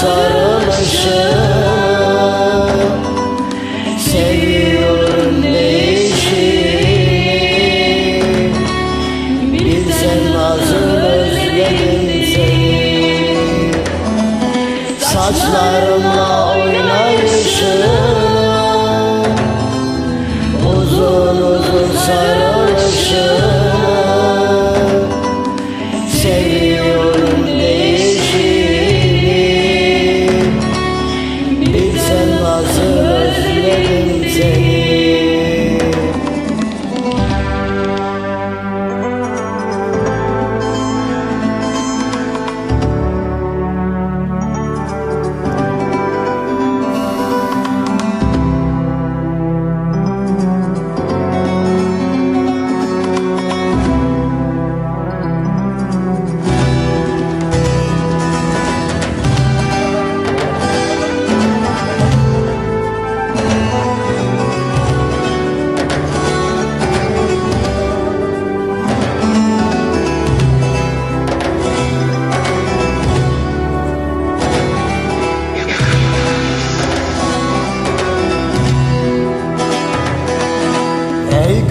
sarılışını Seviyorum değişini Bilsen nasıl özledim seni Saçlarımla oynayışını Uzun uzun sarılışını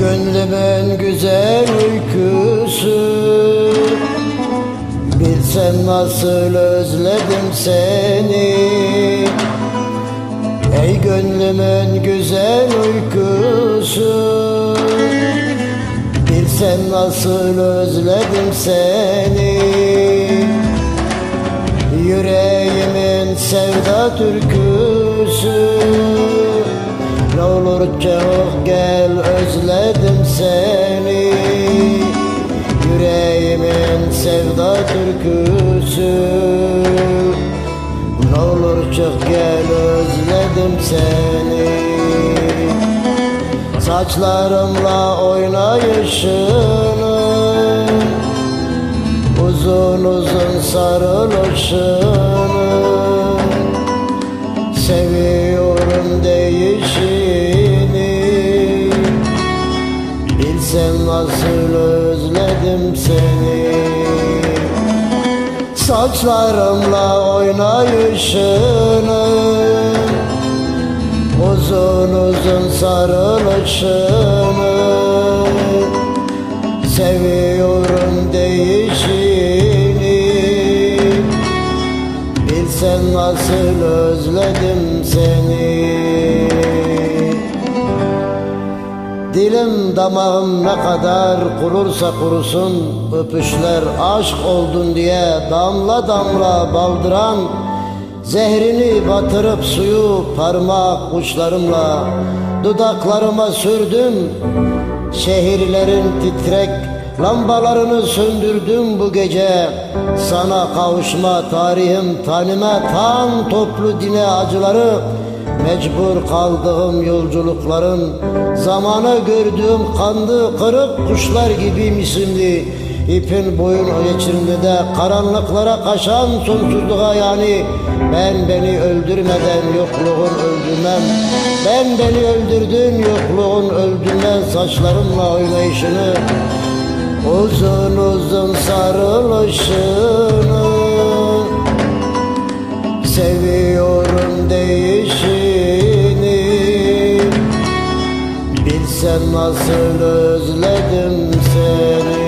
gönlümün güzel uykusu. Bilsen nasıl özledim seni. Ey gönlümün güzel uykusu. Bilsen nasıl özledim seni. Yüreğimin sevda türküsü Ne olur çabuk gel özledim seni. Yüreğimin sevda türküsü. Ne olur çık gel özledim seni. Saçlarımla oynayışını Uzun uzun sarılışını nasıl özledim seni. Saçlarımla oynayışını Uzun uzun sarılışını Dilim damağım ne kadar kurursa kurusun Öpüşler aşk oldun diye damla damla baldıran Zehrini batırıp suyu parmak uçlarımla Dudaklarıma sürdüm Şehirlerin titrek lambalarını söndürdüm bu gece. Sana kavuşma tarihim tanıma tam toplu dine acıları Mecbur kaldığım yolculukların Zamanı gördüğüm kandı kırık kuşlar gibi misimli İpin boyun geçirinde de karanlıklara kaçan sonsuzluğa yani Ben beni öldürmeden yokluğun öldürmem. Ben beni öldürdün yokluğun öldürmem Saçlarımla oynayışını Uzun uzun sarılışını Seviyorum nasıl özledim seni?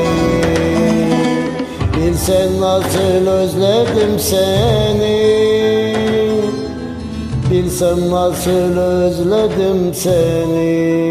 Bilsen nasıl özledim seni? Bilsem nasıl özledim seni